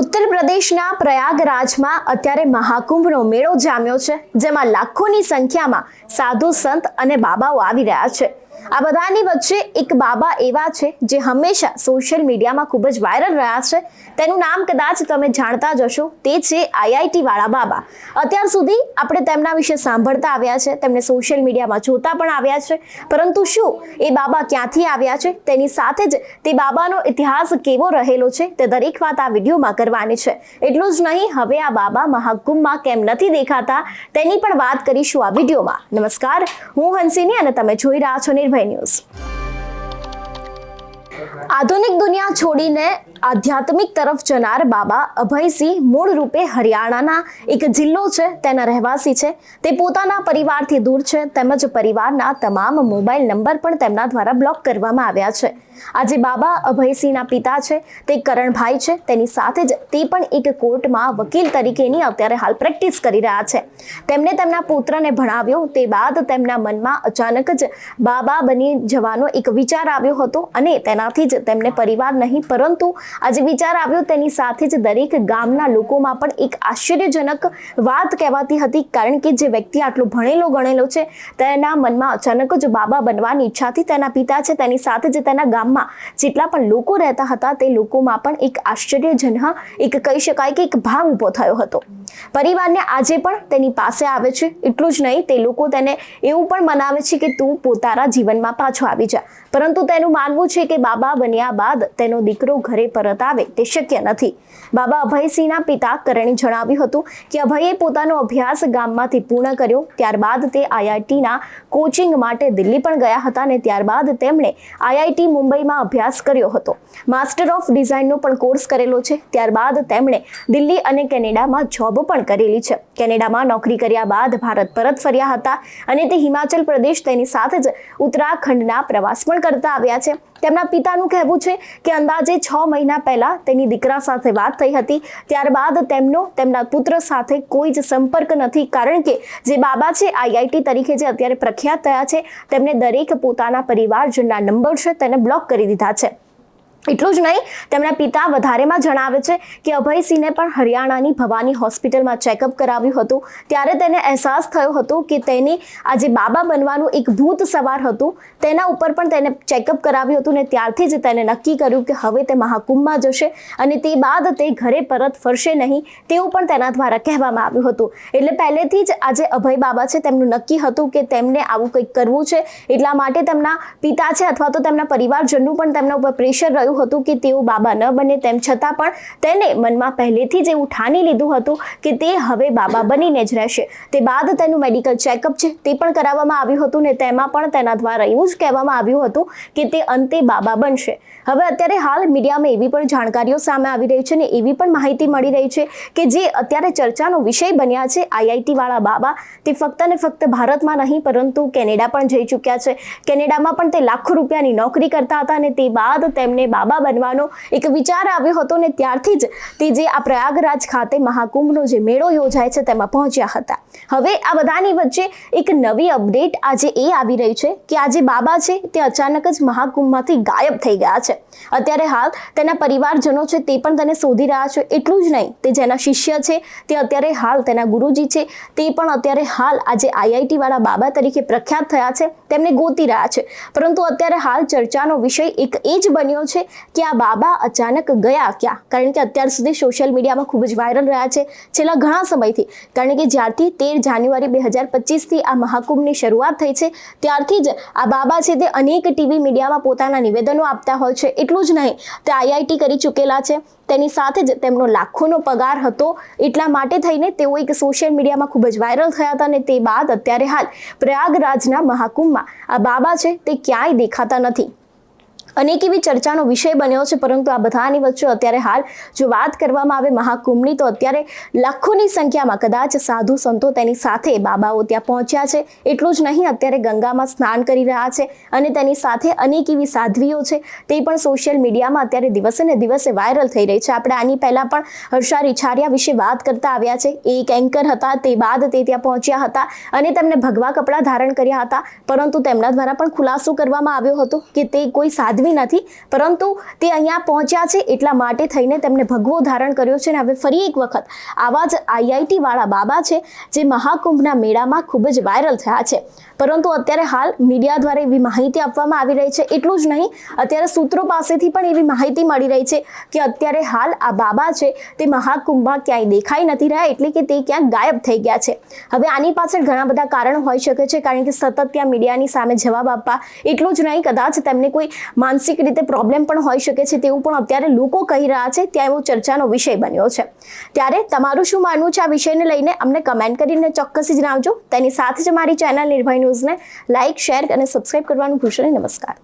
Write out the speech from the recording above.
ઉત્તર પ્રદેશના પ્રયાગરાજમાં અત્યારે મહાકુંભનો મેળો જામ્યો છે, જેમાં લાખોની સંખ્યામાં સાધુ સંત અને બાબાઓ આવી રહ્યા છે. આ બધાની વચ્ચે એક બાબા એવા છે જે હંમેશા સોશિયલ મીડિયામાં ખૂબ જ વાયરલ રહ્યા છે. તેનું નામ કદાચ તમે જાણતા જ હશો. તે છે આઈઆઈટી વાળા બાબા. અત્યાર સુધી આપણે તેમના વિશે સાંભળતા આવ્યા છે. તેમને સોશિયલ મીડિયામાં જોતા પણ આવ્યા છે. પરંતુ શું એ બાબા ક્યાંથી આવ્યા છે? તેની સાથે જ તે બાબાનો ઇતિહાસ કેવો રહેલો છે તે દરેક વાત આ વિડીયોમાં કરવાની છે. એટલું જ નહીં, હવે આ બાબા મહાકુંભમાં કેમ નથી દેખાતા તેની પણ વાત કરીશું આ વિડીયોમાં. નમસ્કાર, હું હંસિની અને તમે જોઈ રહ્યા છો નિર્ભય ન્યૂઝ. આધુનિક દુનિયા છોડીને આધ્યાત્મિક તરફ જનાર બાબા અભયસિંહ મૂળ રૂપે હરિયાણાના એક જિલ્લો છે, તેના રહેવાસી છે. તે પોતાના પરિવારથી દૂર છે, તેમજ પરિવારના તમામ મોબાઈલ નંબર પણ તેમના દ્વારા બ્લોક કરવામાં આવ્યા છે. આજે બાબા અભયસિંહના પિતા છે, તે કરણભાઈ છે, તેની સાથે જ તે પણ એક કોર્ટમાં વકીલ તરીકેની અત્યારે હાલ પ્રેક્ટિસ કરી રહ્યા છે. તેમણે તેમના પુત્રને ભણાવ્યો, તે બાદ તેમના મનમાં અચાનક જ બાબા બની જવાનો એક વિચાર આવ્યો હતો અને તેનાથી જ તેમને પરિવાર નહીં, પરંતુ આજે વિચાર આવ્યો તેની સાથે જ દરેક ગામના લોકોમાં પણ એક આશ્ચર્યજનક વાત કહેવાતી હતી, કારણ કે જે વ્યક્તિ આટલો ભણેલો ગણેલો છે, તેના મનમાં અચાનક જ બાબા બનવાની ઈચ્છાથી તેના પિતા છે, તેની સાથે જ તેના ગામમાં. જેટલા પણ લોકો રહેતા હતા તે લોકોમાં પણ એક આશ્ચર્યજનક એક કહી શકાય કે એક ભાવ ઊભો થયો હતો. પરિવારને આજે પણ તેની પાસે આવે છે. એટલું જ નહીં, તે લોકો તેને એવું પણ મનાવે છે કે તું પોતાના જીવનમાં પાછો આવી જા. પરંતુ તેનું માનવું છે કે બાબા બન્યા બાદ તેનો દીકરો ઘરે પરત આવે તે શક્ય નથી. બાબા અભયસિંહના પિતા કરણે જણાવ્યું હતું કે અભયે પોતાનો અભ્યાસ ગામમાંથી પૂર્ણ કર્યો. ત્યારબાદ તે આઈઆઈટીના કોચિંગ માટે દિલ્હી પણ ગયા હતા અને ત્યારબાદ તેમણે આઈઆઈટી મુંબઈમાં અભ્યાસ કર્યો હતો. માસ્ટર ઓફ ડિઝાઇનનો પણ કોર્સ કરેલો છે. ત્યારબાદ તેમણે દિલ્હી અને કેનેડામાં જોબ પણ કરેલી છે. કેનેડામાં નોકરી કર્યા બાદ ભારત પરત ફર્યા હતા અને તે હિમાચલ પ્રદેશ તેની સાથે જ ઉત્તરાખંડના પ્રવાસ પણ કરતા આવ્યા છે. તેમના પિતાનું કહેવું છે કે અંદાજે છ મહિના પહેલા તેની દીકરા સાથે વાત થઈ હતી. ત્યારબાદ તેમનો તેમના પુત્ર સાથે કોઈ જ સંપર્ક નથી કારણ કે જે બાબા છે આઈઆઈટી તરીકે જે અત્યારે પ્રખ્યાત થયા છે, તેમને દરેક પોતાના પરિવારજનના નંબર છે તેને બ્લોક કરી દીધા છે. એટલું જ નહીં, તેમના પિતા વધારેમાં જણાવે છે કે અભયસિંહને પણ હરિયાણાની ભવાની હોસ્પિટલમાં ચેકઅપ કરાવ્યું હતું. ત્યારે તેને અહેસાસ થયો હતો કે તેની આજે બાબા બનવાનું એક ભૂત સવાર હતું. તેના ઉપર પણ તેને ચેકઅપ કરાવ્યું હતું ને ત્યારથી જ તેને નક્કી કર્યું કે હવે તે મહાકુંભમાં જશે અને તે બાદ તે ઘરે પરત ફરશે નહીં તેવું પણ તેના દ્વારા કહેવામાં આવ્યું હતું. એટલે પહેલેથી જ આજે અભય બાબા છે તેમનું નક્કી હતું કે તેમને આવું કંઈક કરવું છે. એટલા માટે તેમના પિતા છે અથવા તો તેમના પરિવારજનનું પણ તેમના ઉપર પ્રેશર રહ્યું હતું કે તેઓ બાબા ન બને તેમ છતાં પણ તેને મનમાં પહેલેથી જ એવું ઠાની લીધું હતું કે તે હવે બાબા બનીને જ રહેશે. તે બાદ તેનું મેડિકલ ચેકઅપ છે તે પણ કરાવવામાં આવ્યું હતું ને તેમાં પણ તેના દ્વારા એવું જ કહેવામાં આવ્યું હતું કે તે અંતે બાબા બનશે. હવે અત્યારે હાલ મીડિયામાં એવી પણ જાણકારીઓ સામે આવી રહી છે ને એવી પણ માહિતી મળી રહી છે કે જે અત્યારે ચર્ચાનો વિષય બન્યા છે આઈઆઈટી વાળા બાબા. તે ફક્ત ને ફક્ત ભારતમાં નહીં, પરંતુ કેનેડા પણ જઈ ચૂક્યા છે. કેનેડામાં પણ તે લાખો રૂપિયાની નોકરી કરતા હતા અને તે બાદ તેમને બાબા બનવાનો એક વિચાર આવ્યો હતો ને ત્યારથી જ તે જે આ પ્રયાગરાજ ખાતે મહાકુંભનો જે મેળો યોજાય છે તેમાં પહોંચ્યા હતા. હવે આ બધાની વચ્ચે એક નવી અપડેટ આજે એ આવી રહી છે કે આજે બાબા છે તે અચાનક જ મહાકુંભમાંથી ગાયબ થઈ ગયા છે. અત્યારે હાલ તેના પરિવારજનો છે તે પણ તેને શોધી રહ્યા છે. એટલું જ નહીં, તે જેના શિષ્ય છે તે અત્યારે હાલ તેના ગુરુજી છે, તે પણ અત્યારે હાલ આજે આઈઆઈટી વાળા બાબા તરીકે પ્રખ્યાત થયા છે, તેમને ગોતી રહ્યા છે. પરંતુ અત્યારે હાલ ચર્ચાનો વિષય એક એ જ બન્યો છે કે આ બાબા અચાનક ગયા ક્યાં? કારણ કે અત્યાર સુધી સોશિયલ મીડિયામાં ખૂબ જ વાયરલ રહ્યા છે, છેલ્લા ઘણા સમયથી. કારણ કે જ્યારથી તેર જાન્યુઆરી બે હજાર પચીસથી આ મહાકુંભની શરૂઆત થઈ છે, ત્યારથી જ આ બાબા છે તે અનેક ટીવી મીડિયામાં પોતાના નિવેદનો આપતા હોય છે. એટલું જ નહીં, તે આઈઆઈટી કરી ચૂકેલા છે. તેની સાથે જ તેમનો લાખોનો પગાર હતો. એટલા માટે થઈને તેઓ એક સોશિયલ મીડિયામાં ખૂબ જ વાયરલ થયા હતા અને તે બાદ અત્યારે હાલ પ્રયાગરાજના મહાકુંભમાં આ બાબા છે તે ક્યાંય દેખાતા નથી. અનેક એવી ચર્ચાનો વિષય બન્યો છે, પરંતુ આ બધાની વચ્ચે અત્યારે હાલ જો વાત કરવામાં આવે મહાકુંભની, તો અત્યારે લાખોની સંખ્યામાં કદાચ સાધુ સંતો તેની સાથે બાબાઓ ત્યાં પહોંચ્યા છે. એટલું જ નહીં, અત્યારે ગંગામાં સ્નાન કરી રહ્યા છે અને તેની સાથે અનેક એવી સાધ્વીઓ છે. તે પણ સોશિયલ મીડિયામાં અત્યારે દિવસે ને દિવસે વાયરલ થઈ રહી છે. આપણે આની પહેલાં પણ હર્ષા રિછારિયા વિશે વાત કરતા આવ્યા છે. એક એન્કર હતા, તે બાદ તે ત્યાં પહોંચ્યા હતા અને તેમને ભગવા કપડાં ધારણ કર્યા હતા, પરંતુ તેમના દ્વારા પણ ખુલાસો કરવામાં આવ્યો હતો કે તે કોઈ સાધ્વી આદમી નથી, પરંતુ તે અહીંયા પહોંચ્યા છે એટલા માટે થઈને તેમને ભગવો ધારણ કર્યો છે અને હવે ફરી એક વખત આવા જ આઈઆઈટી વાળા બાબા છે જે મહાકુંભના મેળામાં ખૂબ જ વાયરલ થયા છે. પરંતુ અત્યારે હાલ મીડિયા દ્વારા એવી માહિતી આપવામાં આવી રહી છે, એટલું જ નહીં, અત્યારે સૂત્રો પાસેથી પણ એવી માહિતી મળી રહી છે કે અત્યારે હાલ આ બાબા છે તે મહાકુંભમાં ક્યાંય દેખાઈ નથી રહ્યા એટલે કે તે ક્યાંક ગાયબ થઈ ગયા છે. હવે આની પાછળ ઘણા બધા કારણો હોઈ શકે છે, કારણ કે સતત ત્યાં મીડિયાની સામે જવાબ આપવા એટલું જ નહીં, કદાચ તેમને કોઈ માનસિક રીતે પ્રોબ્લેમ પણ હોઈ શકે છે તેવું પણ અત્યારે લોકો કહી રહ્યા છે. ત્યાં એવો ચર્ચાનો વિષય બન્યો છે. ત્યારે તમારું શું માનવું છે આ વિષયને લઈને? અમને કમેન્ટ કરીને ચોક્કસ જણાવજો. તેની સાથે જ મારી ચેનલ નિર્ભય ન્યૂઝને લાઇક શેર અને સબસ્ક્રાઇબ કરવાનું ભૂલશો નહીં. નમસ્કાર.